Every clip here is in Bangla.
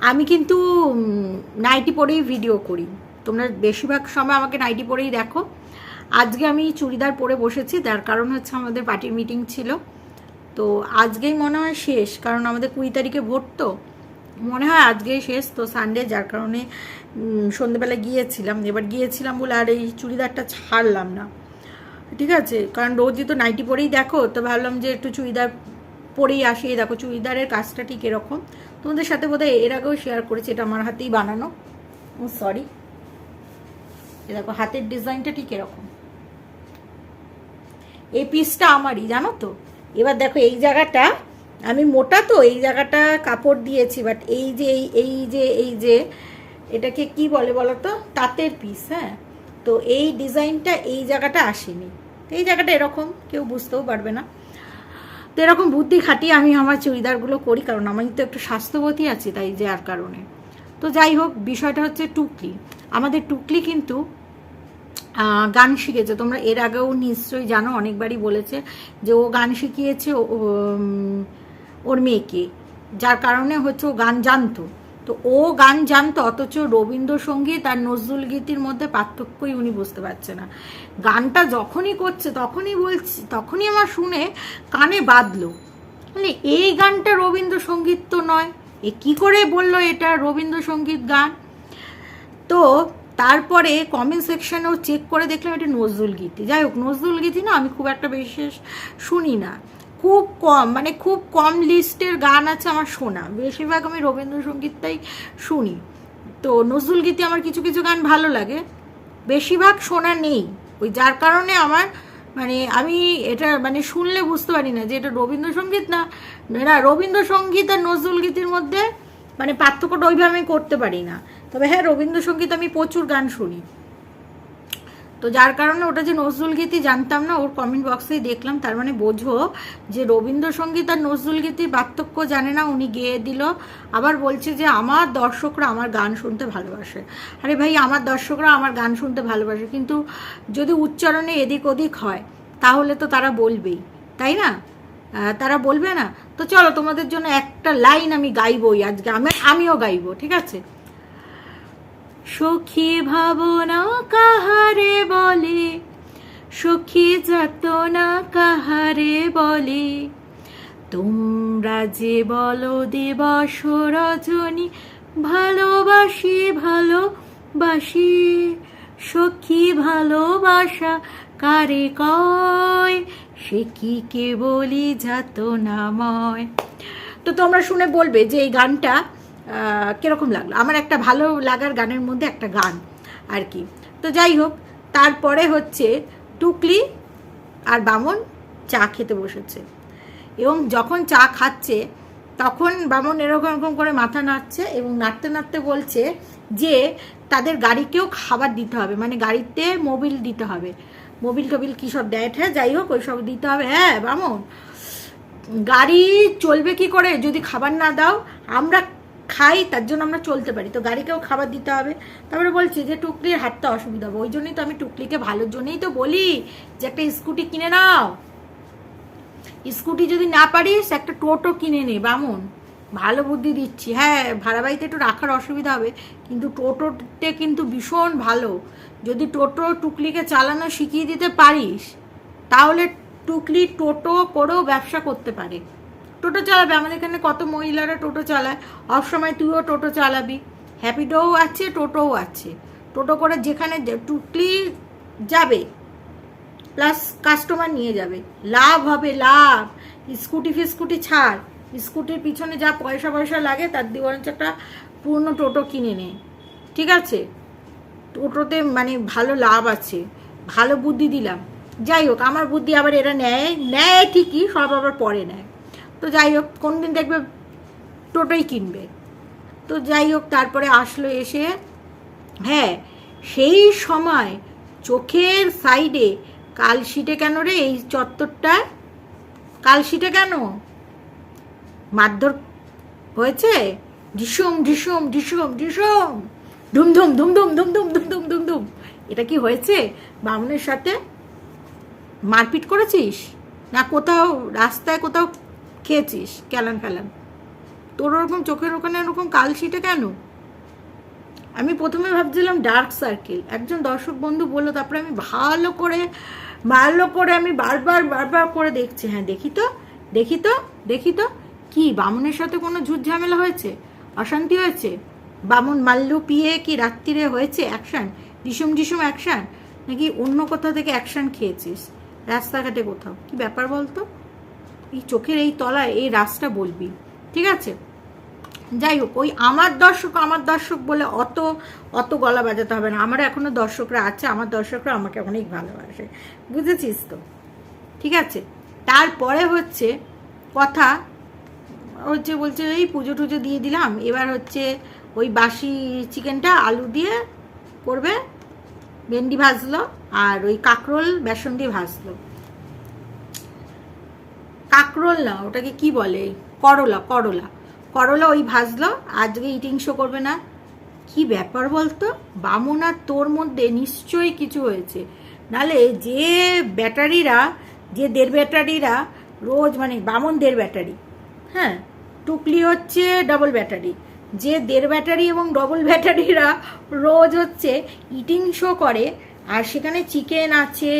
আমি কিন্তু নাইটি পরেই ভিডিও করি। তোমরা বেশিরভাগ সময় আমাকে নাইটি পরেই দেখো। আজকে আমি চুড়িদার পরে বসেছি, তার কারণ হচ্ছে আমাদের পার্টির মিটিং ছিল। তো আজকেই মনে হয় শেষ, কারণ আমাদের কুড়ি তারিখে ভোট তো। মনে হয় আজকেই শেষ, তো সানডে যার কারণে সন্ধেবেলা গিয়েছিলাম। এবার গিয়েছিলাম বলে আর এই চুড়িদারটা ছাড়লাম না। ঠিক আছে? কারণ রোজই তো নাইটি পরেই দেখো, তো ভাবলাম যে একটু চুড়িদার পরেই আসি। দেখো, চুড়িদারের কাজটা ঠিক এরকম। তোমাদের সাথে বোধহয় এর আগেও শেয়ার করেছি, এটা আমার হাতেই বানানো। ও সরি দেখো, হাতের ডিজাইনটা ঠিক এরকম। এই পিসটা আমারই, জানো তো? এবার দেখো, এই জায়গাটা, আমি মোটা তো, এই জায়গাটা কাপড় দিয়েছি বাট এই যে, এই এই যে এই যে, এটাকে কি বলে বলো তো তাঁতের পিস হ্যাঁ? তো এই ডিজাইনটা এই জায়গাটা আসেনি। এই জায়গাটা এরকম, কেউ বুঝতেও পারবে না। তো এরকম বুদ্ধি খাটিয়ে আমি আমার চুড়িদারগুলো করি, কারণ আমি তো একটু স্বাস্থ্যবতী আছি তাই যার কারণে। তো যাই হোক, বিষয়টা হচ্ছে টুকলি। আমাদের টুকলি কিন্তু গান শিখেছে। তোমরা এর আগেও নিশ্চয়ই জানো, অনেকবারই বলেছে যে ও গান শিখিয়েছে ওর মেয়েকে। যার কারণে হচ্ছে ও গান জানতো। তো ও গান জানতো, অথচ রবীন্দ্রসঙ্গীত আর নজরুল গীতির মধ্যে পার্থক্যই উনি বুঝতে পারছে না। গানটা যখনই করছে, তখনই বলছি, তখনই আমার শুনে কানে বাঁধলো। মানে এই গানটা রবীন্দ্রসঙ্গীত তো নয়। এ কি করে বলল এটা রবীন্দ্রসঙ্গীত গান? তো তারপরে কমেন্ট সেকশানেও চেক করে দেখলাম এটা নজরুল গীতি। যাই হোক, নজরুল গীতি না, আমি খুব একটা বিশেষ শুনি না। খুব কম মানে খুব কম লিস্টের গান আছে আমার শোনা। বেশিরভাগ আমি রবীন্দ্রসঙ্গীতটাই শুনি। তো নজরুল গীতি আমার কিছু কিছু গান ভালো লাগে। বেশিরভাগ শোনা নেই। ওই যার কারণে আমার মানে আমি এটা মানে শুনলে বুঝতে পারি না যে এটা রবীন্দ্রসঙ্গীত না না রবীন্দ্রসঙ্গীত আর নজরুল গীতির মধ্যে মানে পার্থক্যটা ওইভাবে আমি করতে পারি না। তবে হ্যাঁ রবীন্দ্রসঙ্গীত আমি প্রচুর গান শুনি। তো যার কারণে ওটা যে নজরুল গীতি জানতাম না, ওর কমেন্ট বক্সেই দেখলাম। তার মানে বোঝো যে রবীন্দ্রসঙ্গীত আর নজরুল গীতির পার্থক্য জানে না, উনি গেয়ে দিল। আবার বলছে যে আমার দর্শকরা আমার গান শুনতে ভালোবাসে। আরে ভাই, আমার দর্শকরা আমার গান শুনতে ভালোবাসে, কিন্তু যদি উচ্চারণে এদিক ওদিক হয়, তাহলে তো তারা বলবেই, তাই না? তারা বলবে না? তো চলো তোমাদের জন্য একটা লাইন আমি গাইবই আজকে। আমি, আমিও গাইবো, ঠিক আছে? সখী ভাবনা কাহারে বলে? সখী যাতনা কাহারে বলে? তোমরা যে বলো দিবস রজনী, ভালোবাসি ভালোবাসি। সখী ভালোবাসা কারে কয়? সে কি কে বলি যাতনাময় তো তোমরা শুনে বলবে যে এই গানটা কীরকম লাগল? আমার একটা ভালো লাগার গানের মধ্যে একটা গান আর কি। তো যাই হোক, তারপরে হচ্ছে টুকলি আর বামন চা খেতে বসেছে। এবং যখন চা খাচ্ছে, তখন বামন এরকম এরকম করে মাথা নাড়ছে এবং নাড়তে নাড়তে বলছে যে, তাদের গাড়িকেও খাবার দিতে হবে। মানে গাড়িতে মোবিল দিতে হবে। মোবিল টোবিল কী সব দেয়? হ্যাঁ যাই হোক, ওই সব দিতে হবে। হ্যাঁ বামন। গাড়ি চলবে কি করে? যদি খাবার না দাও, আমরা খাই, তার জন্য আমরা চলতে পারি। তো গাড়িকেও খাবার দিতে হবে। তারপরে বলছি যে টুকলির হাঁটতে অসুবিধা হবে। ওই জন্যই তো আমি টুকলিকে ভালোর জন্যই তো বলি যে একটা স্কুটি কিনে নাও। স্কুটি যদি না পারিস, একটা টোটো কিনে নে, বামন। ভালো বুদ্ধি দিচ্ছি। হ্যাঁ ভাড়া বাড়িতে একটু রাখার অসুবিধা হবে, কিন্তু টোটোতে কিন্তু ভীষণ ভালো। যদি টোটো টুকলিকে চালানো শিখিয়ে দিতে পারিস, তাহলে টুকলি টোটো করেও ব্যবসা করতে পারে। টোটো চালাবে, আমাদের এখানে কত মহিলারা টোটো চালায় অফ সময় তুইও টোটো চালাবি। হ্যাপিডোও আছে, টোটোও আছে। টোটো করে যেখানে টুকলি যাবে, প্লাস কাস্টমার নিয়ে যাবে। লাভ হবে, লাভ। স্কুটি ফিস্কুটি ছাড়। স্কুটির পিছনে যা পয়সা পয়সা লাগে, তার দিয়ে বরঞ্চ একটা পুরনো টোটো কিনে নে। ঠিক আছে? টোটোতে মানে ভালো লাভ আছে, ভালো বুদ্ধি দিলাম। যাই হোক, আমার বুদ্ধি আবার এরা নেয় নেয় ঠিকই, সব আবার পরে নেয়। তো যাই হোক, কোনদিন দেখবে টোটোই কিনবে। তো যাই হোক, তারপরে আসলো এসে হ্যাঁ সেই সময় চোখের সাইডে কালশিটে কেন রে এই চত্বরটা? কালশিটে কেন? মারধর হয়েছে? ঢিসুম ঢিসুম ঢিসুম ঢিসুম। ধুমধুম ধুমধুম ধুমধুম ধুমধুম ধুমধুম। এটা কি হয়েছে? বামুনের সাথে মারপিট করেছিস? না কোথাও, রাস্তায় কোথাও খেয়েছিস? ক্যালান ফ্যালান তোর ওরকম চোখের ওখানে ওরকম কালশিটা কেন? আমি প্রথমে ভাবছিলাম ডার্ক সার্কেল একজন দর্শক বন্ধু বলল, তারপরে আমি ভালো করে ভালো করে আমি বারবার বারবার করে দেখছি। হ্যাঁ দেখি তো দেখি তো দেখি তো। কি, বামুনের সাথে কোনো ঝুট ঝামেলা হয়েছে? অশান্তি হয়েছে? বামুন মাল্লু পিয়ে কি রাত্রিরে হয়েছে অ্যাকশন ডিসুম ডিসুম অ্যাকশন নাকি অন্য কোথাও থেকে অ্যাকশন খেয়েছিস? রাস্তাঘাটে কোথাও। কি ব্যাপার বলতো? চোখের এই তলায় এই রাসটা বলবি, ঠিক আছে? যাই হোক, ওই আমার দর্শক আমার দর্শক বলে অত অত গলা বাজাতে হবে না। আমার এখনও দর্শকরা আছে, আমার দর্শকরা আমাকে অনেক ভালোবাসে। বুঝেছিস তো? ঠিক আছে? তারপরে হচ্ছে কথা হচ্ছে বলছে, এই পুজো টুজো দিয়ে দিলাম। এবার হচ্ছে ওই বাসি চিকেনটা আলু দিয়ে করবে, ভেন্ডি ভাজলো আর ওই কাঁকরোল, বেসন দিয়ে ভাজলো। কাঁকরোল না, ওটাকে কি বলে? করলা করলা। করলা ওই ভাজলো, আজকে ইটিং শো করবে না। কি ব্যাপার বলতো? বামুন তোর মধ্যে নিশ্চয়ই কিছু হয়েছে। নালে যে ব্যাটারিরা, যে দের ব্যাটারিরা রোজ মানে বামন দের ব্যাটারি হ্যাঁ টুকলি হচ্ছে ডবল ব্যাটারি। যে দেড় ব্যাটারি এবং ডবল ব্যাটারিরা রোজ হচ্ছে ইটিং শো করে আর সেখানে চিকেন আছে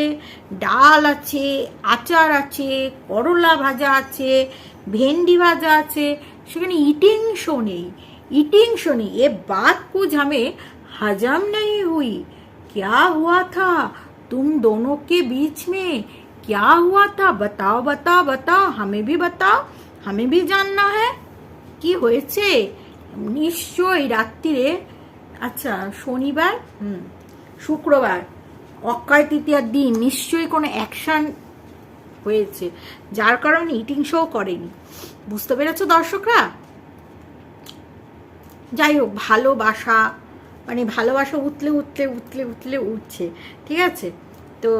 ডাল আছে আচার আছে করলা ভাজা আছে ভেন্ডি ভাজা আছে সেখানে ইটিং শো নেই इटिंग सुनी ये बात कुछ हमें हजम नहीं हुई क्या हुआ था तुम दोनों के बीच में क्या हुआ था बताओ बताओ बताओ हमें भी बताओ हमें भी जानना है কি হয়েছে নিশ্চয়ই রাত্রিরে আচ্ছা শনিবার হুম শুক্রবার অক্ষয় তৃতীয়ার দিন নিশ্চয়ই কোনো অ্যাকশন হয়েছে, যার কারণে ইটিং শো করেনি। বুঝতে পেরেছ দর্শকরা? যাই হোক, ভালোবাসা মানে ভালোবাসা উতলে উতলে উতলে উতলে উঠছে, ঠিক আছে? তো,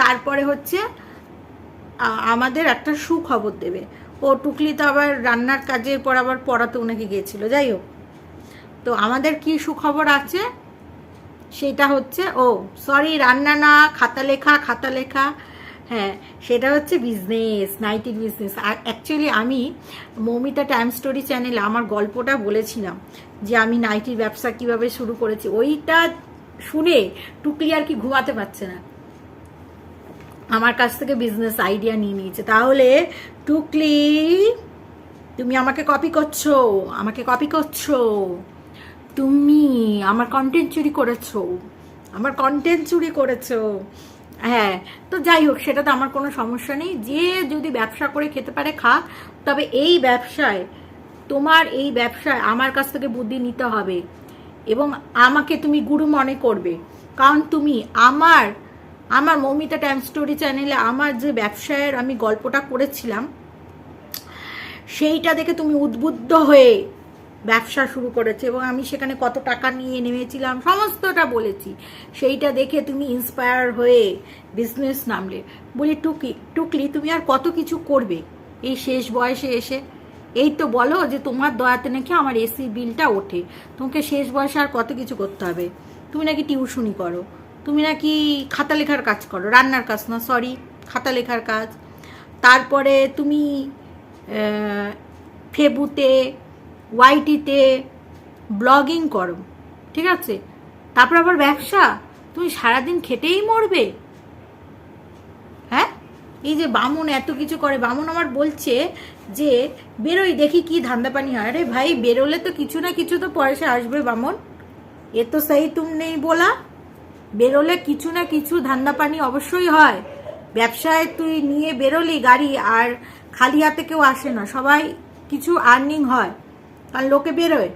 তারপরে হচ্ছে আমাদের একটা সুখবর দেবে। ও টুকলি তো আবার রান্নার কাজের পর আবার পড়াতে ওনাকে গিয়েছিল, যাই হোক। তো আমাদের কি সুখবর আছে? সেটা হচ্ছে, ও সরি রান্না না, খাতা লেখা খাতা লেখা। হ্যাঁ সেটা হচ্ছে বিজনেস নাইটির বিজনেস আর অ্যাকচুয়ালি আমি মৌমিতা টাইম স্টোরি চ্যানেলে আমার গল্পটা বলেছিলাম যে আমি নাইটির ব্যবসা কীভাবে শুরু করেছি। ওইটা শুনে টুকলি আর কি ঘুমাতে পারছে না। আমার কাছ থেকে বিজনেস আইডিয়া নিয়ে নিয়েছে। তাহলে টুকলি, তুমি আমাকে কপি করছ, আমাকে কপি করছ। তুমি আমার কন্টেন্ট চুরি করেছ। আমার কন্টেন্ট চুরি করেছ। হ্যাঁ তো যাই হোক, সেটা তো আমার কোনো সমস্যা নেই। যে যদি ব্যবসা করে খেতে পারে, খাক। তবে এই ব্যবসায়, তোমার এই ব্যবসায় আমার কাছ থেকে বুদ্ধি নিতে হবে এবং আমাকে তুমি গুরু মনে করবে। কারণ তুমি আমার আমার মৌমিতা টাইম স্টোরি চ্যানেলে আমার যে ব্যবসায়ের আমি গল্পটা করেছিলাম, সেইটা দেখে তুমি উদ্বুদ্ধ হয়ে ব্যবসা শুরু করেছে এবং আমি সেখানে কত টাকা নিয়ে নেমেছিলাম, সমস্তটা বলেছি। সেইটা দেখে তুমি ইন্সপায়ার হয়ে বিজনেস নামলে। বলি, টুকি, টুকলি, তুমি আর কত কিছু করবে? এই শেষ বয়সে এসে, এই তো বলো যে তোমার দয়াতে নাকি আমার এসি বিলটা ওঠে। তোমাকে শেষ বয়সে আর কত কিছু করতে হবে? তুমি নাকি টিউশনি করো। তুমি নাকি খাতা লেখার কাজ করো। রান্নার কাজ না সরি খাতা লেখার কাজ। তারপরে তুমি ফেবুতে ওয়াইটিতে ব্লগিং করো, ঠিক আছে? তারপর আবার ব্যবসা? তুমি সারাদিন খেটেই মরবে। হ্যাঁ? এই যে বামুন এত কিছু করে, বামুন আমার বলছে যে, বেরোই, দেখি কি ধান্দা পানি হয়। আরে ভাই, বেরোলে তো কিছু না কিছু তো পয়সা আসবে বামুন। এ তো সেই তুম নেই বলা। বেরোলে কিছু না কিছু ধান্দা পানি অবশ্যই হয়। ব্যবসায় তুই নিয়ে বেরোলি গাড়ি, আর খালি হাতে কেউ আসে না। সবাই কিছু আর্নিং হয়। কারণ লোকে বেরোয়।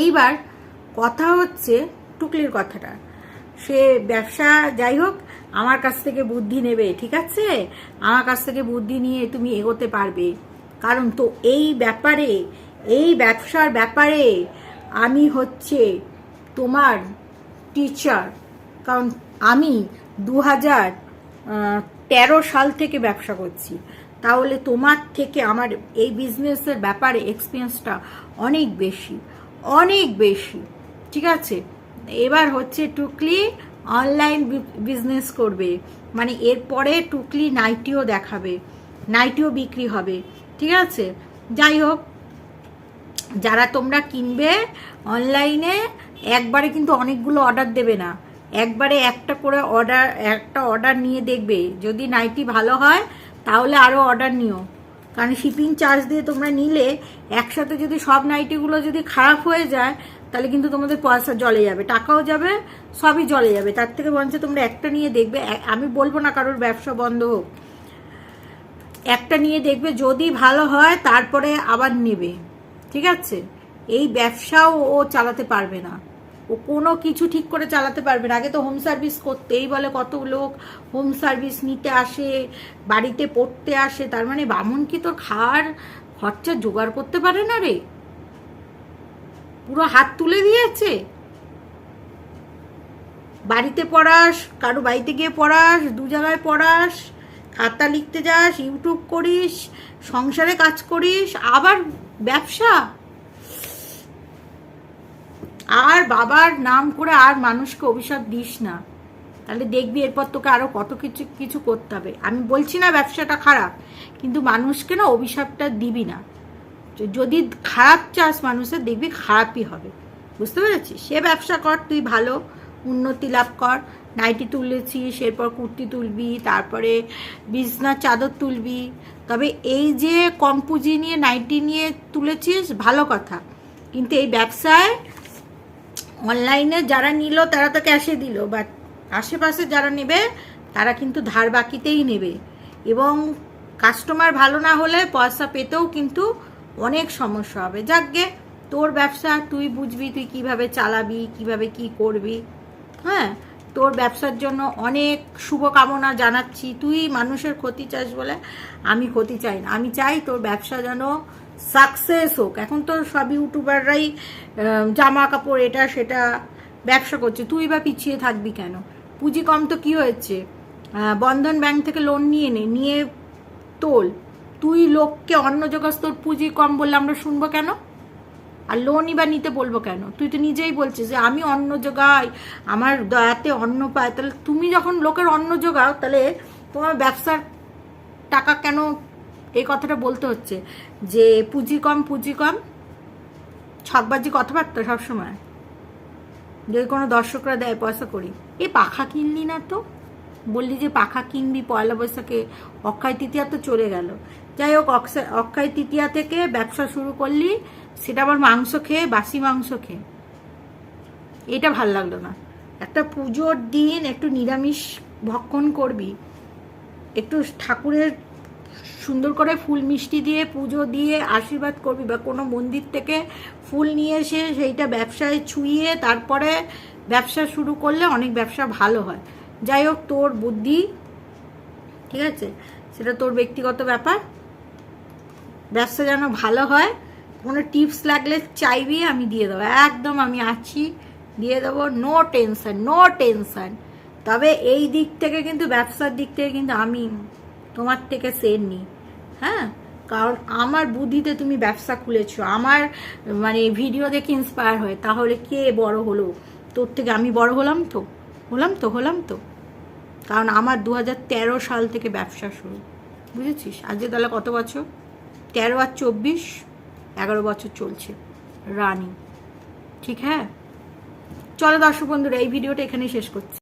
এইবার কথা হচ্ছে টুকলির কথাটা। সে ব্যবসা যাই হোক, আমার কাছ থেকে বুদ্ধি নেবে, ঠিক আছে? আমার কাছ থেকে বুদ্ধি নিয়ে তুমি এগোতে পারবে। কারণ তো এই ব্যাপারে, এই ব্যবসার ব্যাপারে আমি হচ্ছে তোমার টিচার কারণ আমি দু হাজার তেরো সাল থেকে ব্যবসা করছি। তাহলে তোমার থেকে আমার এই বিজনেসের ব্যাপারে এক্সপিরিয়েন্সটা অনেক বেশি অনেক বেশি, ঠিক আছে? এবার হচ্ছে টুকলি অনলাইন বিজনেস করবে মানে এরপরে টুকলি নাইটিও দেখাবে নাইটিও বিক্রি হবে, ঠিক আছে? যাই হোক, যারা তোমরা কিনবে অনলাইনে একবারে কিন্তু অনেকগুলো অর্ডার দেবে না। একবারে একটা করে অর্ডার একটা অর্ডার নিয়ে দেখবে, যদি নাইটি ভালো হয় তাহলে আরও অর্ডার নিও। কারণ শিপিং চার্জ দিয়ে তোমরা নিলে, একসাথে যদি সব নাইটিগুলো যদি খারাপ হয়ে যায়, তাহলে কিন্তু তোমাদের পয়সা জলে যাবে। টাকাও যাবে, সবই জলে যাবে। তার থেকে বরঞ্চ তোমরা একটা নিয়ে দেখবে আমি বলব না কারোর ব্যবসা বন্ধ হোক। একটা নিয়ে দেখবে, যদি ভালো হয় তারপরে আবার নেবে। ঠিক আছে? এই ব্যবসাও ও চালাতে পারবে না। কোনো কিছু ঠিক করে চালাতে পারবে না। আগে তো হোম সার্ভিস করতেই বলে কত লোক হোম সার্ভিস নিতে আসে, বাড়িতে পড়তে আসে, তার মানে বামন কি তোর খাওয়ার খরচা জোগাড় করতে পারে না রে? পুরো হাত তুলে দিয়েছে। বাড়িতে পড়াস, কারও বাড়িতে গিয়ে পড়াস, দু জায়গায় পড়াস, খাতা লিখতে যাস ইউটিউব করিস, সংসারে কাজ করিস, আবার ব্যবসা? আর বাবার নাম করে আর মানুষকে অভিশাপ দিস না। তাহলে দেখবি এরপর তোকে আরও কত কিছু কিছু করতে হবে। আমি বলছি না ব্যবসাটা খারাপ, কিন্তু মানুষকে না অভিশাপটা দিবি না। যদি খারাপ চাস মানুষের, দেখবি খারাপই হবে। বুঝতে পেরেছিস? সে ব্যবসা কর, তুই ভালো, উন্নতি লাভ কর। নাইটি তুলেছিস, এরপর কুর্তি তুলবি, তারপরে বিছনার চাদর তুলবি। তবে এই যে কম পুঁজি নিয়ে নাইটি নিয়ে তুলেছিস, ভালো কথা। কিন্তু এই ব্যবসায় অনলাইনে যারা নিল, তারা তো ক্যাশে দিল বাট আশেপাশে যারা নেবে, তারা কিন্তু ধার বাকিতেই নেবে। এবং কাস্টমার ভালো না হলে পয়সা পেতেও কিন্তু অনেক সমস্যা হবে। যাকগে, তোর ব্যবসা তুই বুঝবি, তুই কীভাবে চালাবি, কীভাবে কি করবি। হ্যাঁ তোর ব্যবসার জন্য অনেক শুভকামনা জানাচ্ছি। তুই মানুষের ক্ষতি চাস বলে আমি ক্ষতি চাই না। আমি চাই তোর ব্যবসা যেন সাকসেস হোক। এখন তো সব ইউটিউবাররাই জামা কাপড় এটা সেটা ব্যবসা করছে। তুই বা পিছিয়ে থাকবি কেন? পুঁজি কম তো কি হয়েছে? বন্ধন ব্যাংক থেকে লোন নিয়ে নে, নিয়ে তোল। তুই লোককে অন্য জোগাস তোর পুঁজি কম বললে আমরা শুনব কেন? আর লোনই বা নিতে বলব কেন? তুই তো নিজেই বলছিস যে আমি অন্ন জোগাই, আমার দয়াতে অন্ন পায়। তাহলে তুমি যখন লোকের অন্ন জোগাও, তাহলে তোমার ব্যবসার টাকা কেন এই কথাটা বলতে হচ্ছে যে পুঁজি কম পুঁজি কম ছকবাজি কথাবার্তা সবসময়। যদি কোনো দর্শকরা দেয় পয়সা করি। এ পাখা কিনলি না তো? বললি যে পাখা কিনবি পয়লা বৈশাখে। অক্ষয় তৃতীয়া তো চলে গেল। যাই হোক অক্ষয়- তৃতীয়া থেকে ব্যবসা শুরু করলি, সেটা আবার মাংস খেয়ে, বাসি মাংস খেয়ে। এটা ভালো লাগল না। একটা পুজোর দিন একটু নিরামিষ ভক্ষণ করবি। একটু ঠাকুরের সুন্দর করে ফুল মিষ্টি দিয়ে, পুজো দিয়ে আশীর্বাদ করবি বা কোনো মন্দির থেকে ফুল নিয়ে এসে সেইটা ব্যবসায় ছুঁয়ে তারপরে ব্যবসা শুরু করলে অনেক ব্যবসা ভালো হয়। যাই হোক, তোর বুদ্ধি, ঠিক আছে? সেটা তোর ব্যক্তিগত ব্যাপার। ব্যবসা যেন ভালো হয়, কোনো টিপস লাগলে চাইবি, আমি দিয়ে দেবো। একদম আমি আছি, দিয়ে দেবো। নো টেনশন নো টেনশন তবে এই দিক থেকে কিন্তু, ব্যবসার দিক থেকে কিন্তু আমি তোমার থেকে সের নিই। হ্যাঁ? কারণ আমার বুদ্ধিতে তুমি ব্যবসা খুলেছো, আমার মানে ভিডিও দেখে ইন্সপায়ার হয়, তাহলে কে বড় হলো? তোর থেকে আমি বড় হলাম তো? হলাম তো হলাম তো। কারণ আমার দু হাজার তেরো সাল থেকে ব্যবসা শুরু, বুঝেছিস? আজকে তাহলে কত বছর? তেরো আর চব্বিশ, এগারো বছর চলছে রানিং ঠিক হ্যাঁ? চলো দর্শক বন্ধুরা, এই ভিডিওটা এখানেই শেষ করছি।